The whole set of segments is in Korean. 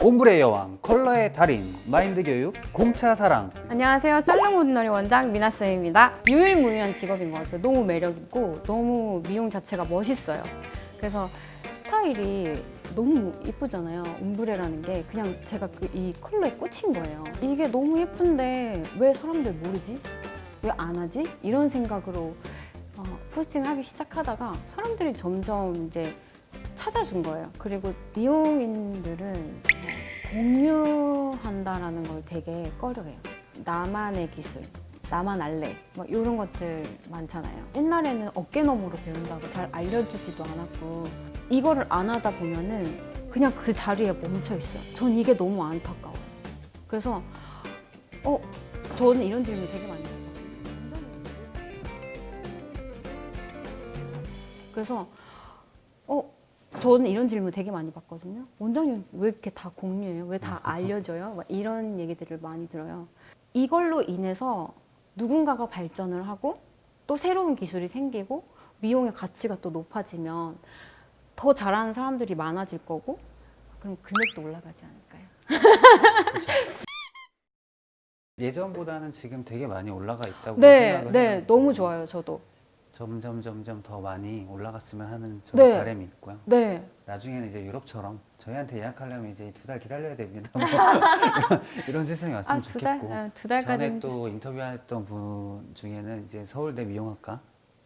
옴브레 여왕, 컬러의 달인, 마인드 교육, 공차 사랑. 안녕하세요. 살롱 모드너리 원장 미나쌤입니다. 유일무이한 직업인 것 같아요. 너무 매력있고 너무 미용 자체가 멋있어요. 그래서 스타일이 너무 예쁘잖아요. 옴브레라는 게 그냥 제가 그 이 컬러에 꽂힌 거예요. 이게 너무 예쁜데 왜 사람들 모르지? 왜 안 하지? 이런 생각으로 어, 포스팅을 하기 시작하다가 사람들이 점점 이제 찾아준 거예요. 그리고 미용인들은 어, 공유한다라는 걸 되게 꺼려해요. 나만의 기술, 나만 알래, 뭐 이런 것들 많잖아요. 옛날에는 어깨너머로 배운다고 잘 알려주지도 않았고 이거를 안 하다 보면은 그냥 그 자리에 멈춰 있어요. 전 이게 너무 안타까워요. 그래서 어 저는 이런 질문 되게 많이 받아요. 그래서 어 저는 이런 질문 되게 많이 받거든요. 원장님 왜 이렇게 다 공유해요? 왜 다 알려줘요? 막 이런 얘기들을 많이 들어요. 이걸로 인해서 누군가가 발전을 하고 또 새로운 기술이 생기고 미용의 가치가 또 높아지면 더 잘하는 사람들이 많아질 거고 그럼 금액도 올라가지 않을까요? 예전보다는 지금 되게 많이 올라가 있다고 네, 생각을 네, 해요. 너무 좋아요, 저도. 점점 점점 더 많이 올라갔으면 하는 좀 네. 바람이 있고요. 네, 나중에는 이제 유럽처럼 저희한테 예약하려면 이제 두 달 기다려야 됩니다. 뭐 이런 세상이 왔으면 아, 두 달, 좋겠고. 아, 두 전에 달까지는 또 인터뷰했던 분 중에는 이제 서울대 미용학과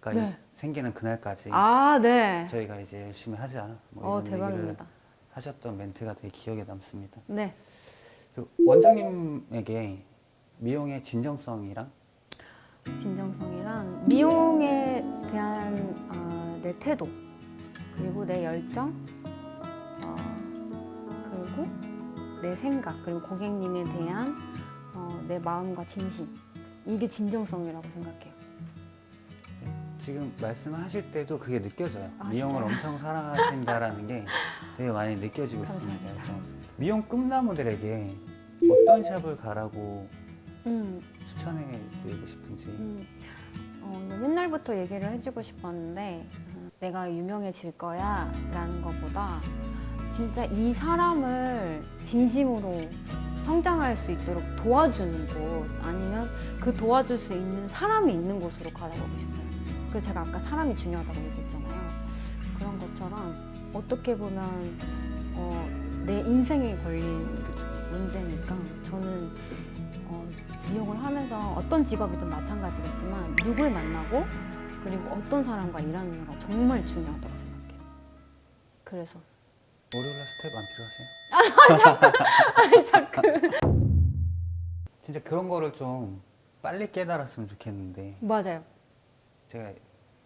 가 네. 생기는 그날까지 아, 네. 저희가 이제 열심히 하자. 뭐 어, 이런 얘기를 대박입니다. 하셨던 멘트가 되게 기억에 남습니다. 네. 그 원장님에게 미용의 진정성이랑 진정성이랑 미용에 대한 어, 내 태도 그리고 내 열정 어, 그리고 내 생각 그리고 고객님에 대한 어, 내 마음과 진심 이게 진정성이라고 생각해요. 지금 말씀하실 때도 그게 느껴져요. 아, 미용을? 엄청 사랑하신다라는 게 되게 많이 느껴지고 있습니다. 그래서 미용 꿈나무들에게 어떤 샵을 가라고 음, 추천해 드리고 싶은지. 음. 어, 옛날부터 얘기를 해주고 싶었는데 음, 내가 유명해질 거야 라는 것보다 진짜 이 사람을 진심으로 성장할 수 있도록 도와주는 곳 아니면 그 도와줄 수 있는 사람이 있는 곳으로 가라고 싶어요. 그 제가 아까 사람이 중요하다고 얘기했잖아요. 그런 것처럼 어떻게 보면 어, 내 인생에 걸린 문제니까 저는 어, 미용을 하면서 어떤 직업이든 마찬가지겠지만 누굴 만나고 그리고 어떤 사람과 일하느냐가 정말 중요하다고 생각해요. 그래서 월요일날 스텝 안 필요하세요? 자꾸 진짜 그런 거를 좀 빨리 깨달았으면 좋겠는데 맞아요. 제가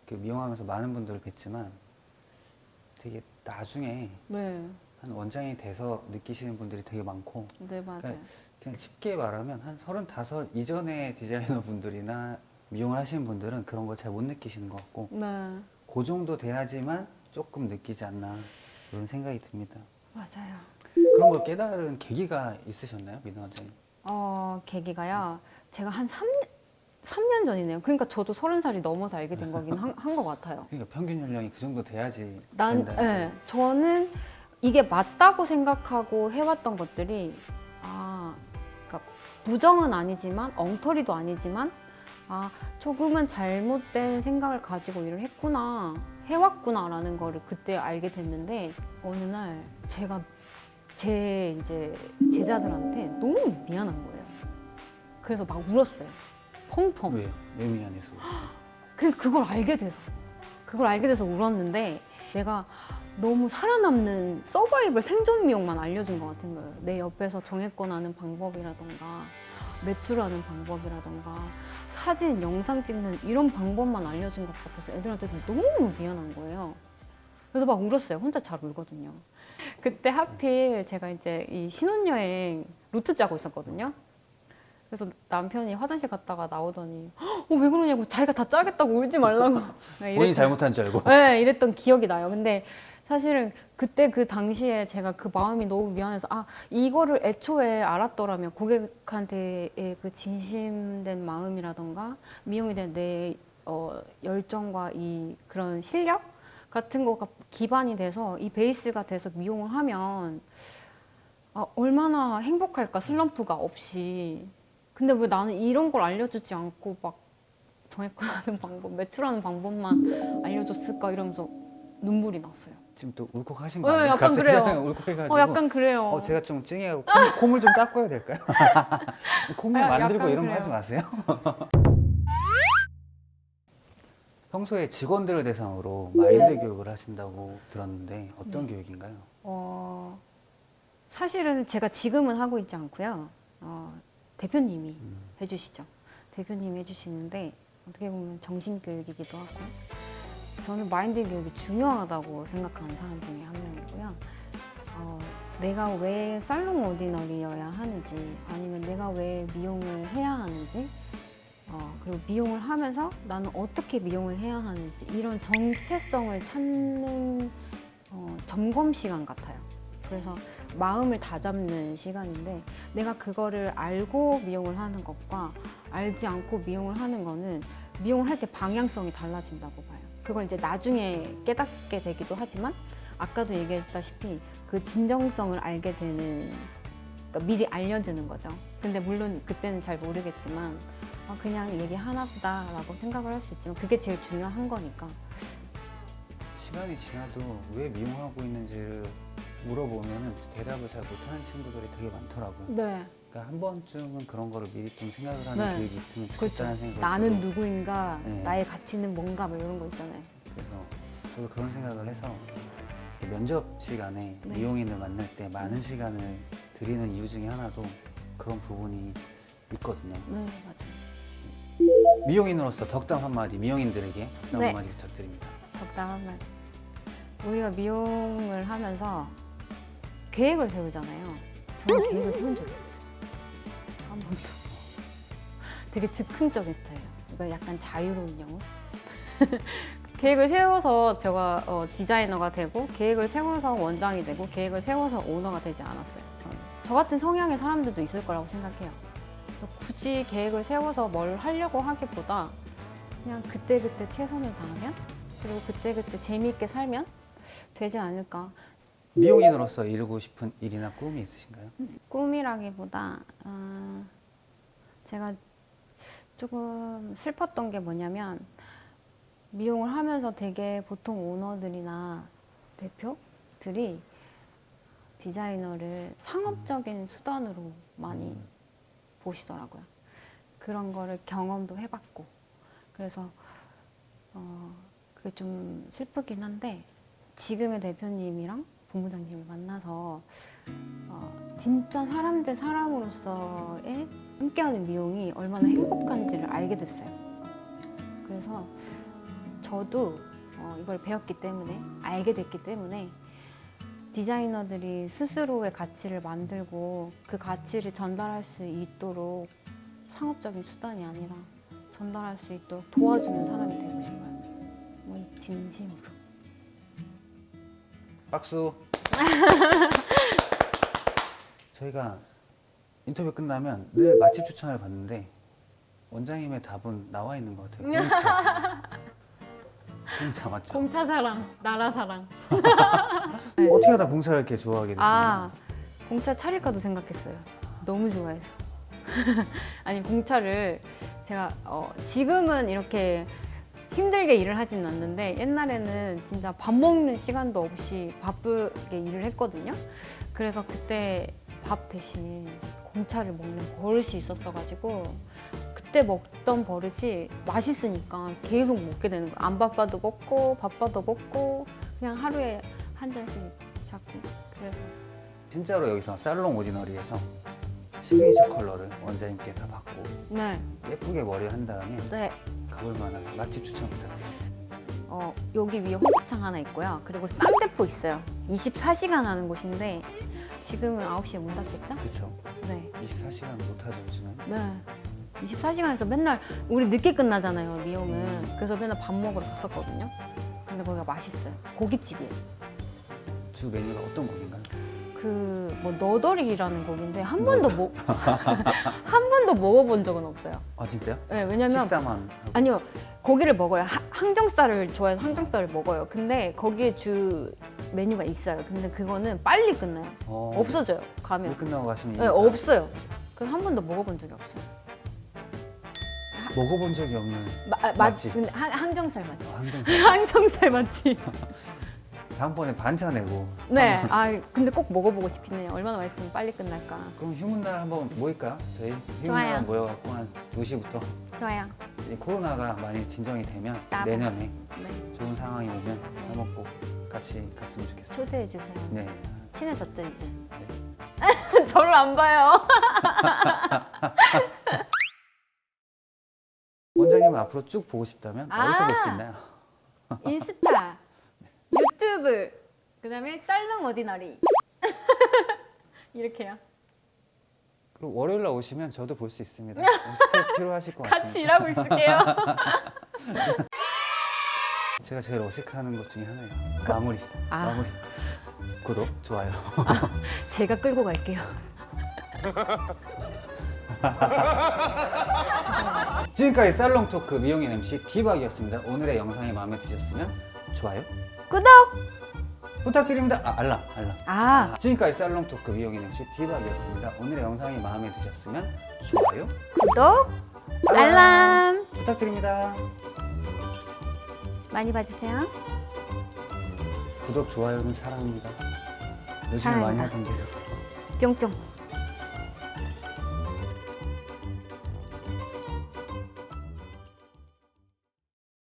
그 미용하면서 많은 분들을 뵀지만 되게 나중에 네, 한 원장이 돼서 느끼시는 분들이 되게 많고 네 맞아요. 그 냥 쉽게 말하면 한 서른다섯 이전의 디자이너 분들이나 미용을 하시는 분들은 그런 걸 잘 못 느끼시는 것 같고 네, 그 정도 돼야지만 조금 느끼지 않나 그런 생각이 듭니다. 맞아요. 그런 걸 깨달은 계기가 있으셨나요, 민호 원장님? 어 계기가요. 제가 한 3년 3년 전이네요. 그러니까 저도 서른 살이 넘어서 알게 된 거긴 한 것 같아요. 그러니까 평균 연령이 그 정도 돼야지 난, 된다. 예, 저는 이게 맞다고 생각하고 해왔던 것들이, 아, 부정은 아니지만, 엉터리도 아니지만, 아, 조금은 잘못된 생각을 가지고 일을 했구나, 해왔구나 라는 거를 그때 알게 됐는데, 어느 날 제가 제 이제 제자들한테 너무 미안한 거예요. 그래서 막 울었어요. 펑펑. 왜요? 왜 미안해서 그랬어요? 그 그걸 알게 돼서 그걸 알게 돼서 울었는데 내가 너무 살아남는 서바이벌 생존 미용만 알려준 것 같은 거예요. 내 옆에서 정액권 하는 방법이라던가 매출하는 방법이라던가 사진, 영상 찍는 이런 방법만 알려준 것 같아서 애들한테 너무 미안한 거예요. 그래서 막 울었어요. 혼자 잘 울거든요. 그때 하필 제가 이제 이 신혼여행 루트 짜고 있었거든요. 그래서 남편이 화장실 갔다가 나오더니 어, 왜 그러냐고 자기가 다 짜겠다고 울지 말라고 네, 본인이 이랬던- 잘못한 줄 알고. 네, 이랬던 기억이 나요. 근데 사실은 그때 그 당시에 제가 그 마음이 너무 미안해서 아 이거를 애초에 알았더라면 고객한테의 그 진심된 마음이라던가 미용에 대한 내 어, 열정과 이 그런 실력 같은 거가 기반이 돼서 이 베이스가 돼서 미용을 하면 아, 얼마나 행복할까 슬럼프가 없이. 근데 왜 나는 이런 걸 알려주지 않고 막 정액화하는 방법 매출하는 방법만 알려줬을까 이러면서 눈물이 났어요 지금 또 울컥하신 어, 거 아니에요? 약간 갑자기 그래요. 울컥해가지고. 어 약간 그래요 어, 제가 좀 찡해하고 콧물, 좀 닦아야 될까요? 콧물 아, 만들고 약간 이런 거 그래요. 하지 마세요. 평소에 직원들을 대상으로 마인드 네. 교육을 하신다고 들었는데 어떤 교육인가요? 어, 사실은 제가 지금은 하고 있지 않고요 어, 대표님이 음. 해주시죠 대표님이 해주시는데 어떻게 보면 정신교육이기도 하고 저는 마인드 교육이 중요하다고 생각하는 사람 중에 한 명이고요. 어, 내가 왜 살롱 오디너리여야 하는지 아니면 내가 왜 미용을 해야 하는지 어, 그리고 미용을 하면서 나는 어떻게 미용을 해야 하는지 이런 정체성을 찾는 어, 점검 시간 같아요. 그래서 마음을 다잡는 시간인데 내가 그거를 알고 미용을 하는 것과 알지 않고 미용을 하는 거는 미용을 할 때 방향성이 달라진다고 봐요. 그걸 이제 나중에 깨닫게 되기도 하지만 아까도 얘기했다시피 그 진정성을 알게 되는 그러니까 미리 알려주는 거죠. 근데 물론 그때는 잘 모르겠지만 아, 그냥 얘기 하나보다라고 생각을 할 수 있지만 그게 제일 중요한 거니까. 시간이 지나도 왜 미용하고 있는지를 물어보면 대답을 잘 못하는 친구들이 되게 많더라고요. 네. 그러니까 한 번쯤은 그런 거를 미리 좀 생각을 하는 네. 교육이 있으면 그렇죠. 좋겠다는 생각이 나는 들고 누구인가, 네. 나의 가치는 뭔가 뭐 이런 거 있잖아요. 그래서 저도 그런 생각을 해서 면접 시간에 네. 미용인을 만날 때 많은 시간을 드리는 이유 중에 하나도 그런 부분이 있거든요. 네, 맞아요. 미용인으로서 덕담 한마디 미용인들에게 덕담 네. 한마디 부탁드립니다. 적당 한 말. 우리가 미용을 하면서 계획을 세우잖아요. 저는 계획을 세운 적이 없어요. 한 번도. 되게 즉흥적인 스타일이에요. 이거 약간 자유로운 영혼. 계획을 세워서 제가 어, 디자이너가 되고 계획을 세워서 원장이 되고 계획을 세워서 오너가 되지 않았어요. 저는. 저 같은 성향의 사람들도 있을 거라고 생각해요. 굳이 계획을 세워서 뭘 하려고 하기보다 그냥 그때그때 최선을 다하면 그리고 그때그때 재미있게 살면 되지 않을까. 미용인으로서 이루고 싶은 일이나 꿈이 있으신가요? 꿈이라기보다 아, 제가 조금 슬펐던 게 뭐냐면 미용을 하면서 되게 보통 오너들이나 대표들이 디자이너를 상업적인 수단으로 많이 음. 보시더라고요. 그런 거를 경험도 해봤고 그래서 어, 그게 좀 슬프긴 한데 지금의 대표님이랑 본부장님을 만나서 어, 진짜 사람 대 사람으로서의 함께하는 미용이 얼마나 행복한지를 알게 됐어요. 그래서 저도 어, 이걸 배웠기 때문에 알게 됐기 때문에 디자이너들이 스스로의 가치를 만들고 그 가치를 전달할 수 있도록 상업적인 수단이 아니라 전달할 수 있도록 도와주는 사람이 되고 싶어요. 뭐 진심으로. 박수. 저희가 인터뷰 끝나면 늘 맛집 추천을 받는데 원장님의 답은 나와 있는 것 같아요. 공차. 공차 맞죠? 공차 사랑, 나라 사랑. 어떻게 하다 공차를 이렇게 좋아하게 되셨나요? 아, 공차 차릴까도 생각했어요. 너무 좋아해서. 아니, 공차를 제가 어, 지금은 이렇게 힘들게 일을 하지는 않는데 옛날에는 진짜 밥 먹는 시간도 없이 바쁘게 일을 했거든요. 그래서 그때 밥 대신 공차를 먹는 버릇이 있었어가지고 그때 먹던 버릇이 맛있으니까 계속 먹게 되는 거예요. 안 바빠도 먹고 바빠도 먹고 그냥 하루에 한 잔씩 자꾸 그래서 진짜로 여기서 살롱 오디너리에서 시그니처 컬러를 원장님께 다 받고 네, 예쁘게 머리 한 다음에 네. 가볼 만한 맛집 추천 부탁드립니다. 어, 여기 위에 홍곱창 하나 있고요. 그리고 쌍대포 있어요. 24시간 하는 곳인데 지금은 9시에 문 닫겠죠? 그렇죠. 네. 24시간 못하죠 요즘은. 네. 24시간에서 맨날 우리 늦게 끝나잖아요, 미용은. 그래서 맨날 밥 먹으러 갔었거든요. 근데 거기가 맛있어요. 고깃집이에요. 주 메뉴가 어떤 곡인가요? 그 뭐 너덜이라는 고기인데 한 번도 먹 한 번도 먹어본 적은 없어요. 아 진짜요? 네, 왜냐면 식사만 하고. 아니요 고기를 먹어요. 하- 항정살을 좋아해서 항정살을 먹어요. 근데 거기에 주 메뉴가 있어요. 근데 그거는 빨리 끝나요. 어, 없어져요. 일 가면. 끝나고 가시면 네, 없어요. 그래서 한 번도 먹어본 적이 없어요. 먹어본 적이 없는 마, 아, 맛 맛집. 근데 항, 항정살 맛집. 어, 항정살. 항정살 맛 집. 다음번에 반차 내고. 네. 아 근데 꼭 먹어보고 싶긴 해요. 얼마나 맛있으면 빨리 끝날까. 그럼 휴문날 한번 모일까요? 저희 좋아요. 휴문날 모여갖고 한 2시부터 좋아요. 이 코로나가 많이 진정이 되면 따봉. 내년에 네. 좋은 상황이 오면 한번 꼭 같이 갔으면 좋겠어요. 초대해 주세요. 네. 친해졌죠 이제. 네. 저를 안 봐요. 원장님은 앞으로 쭉 보고 싶다면 아. 어디서 볼수 있나요? 인스타, 유튜브, 그다음에 썰렁 오디너리. 이렇게요. 그리고 월요일 날 오시면 저도 볼 수 있습니다. 스텝 필요하실 것 같아요. 같이 일하고 있을게요. 제가 제일 어색해하는 것 중에 하나예요. 마무리. 아. 마무리. 구독, 좋아요. 제가 끌고 갈게요. 지금까지 살롱 토크 미용인 MC 디박이었습니다. 오늘의 영상이 마음에 드셨으면 좋아요 구독. 부탁드립니다. 아, 알람, 알람. 아 지금까지 살롱 토크 미용인 MC 디박이었습니다. 오늘의 영상이 마음에 드셨으면 좋아요 구독, 알람 부탁드립니다. 많이 봐주세요. 구독, 좋아요는 사랑입니다. 요즘에 사랑입니다. 많이 하던 게 뿅뿅.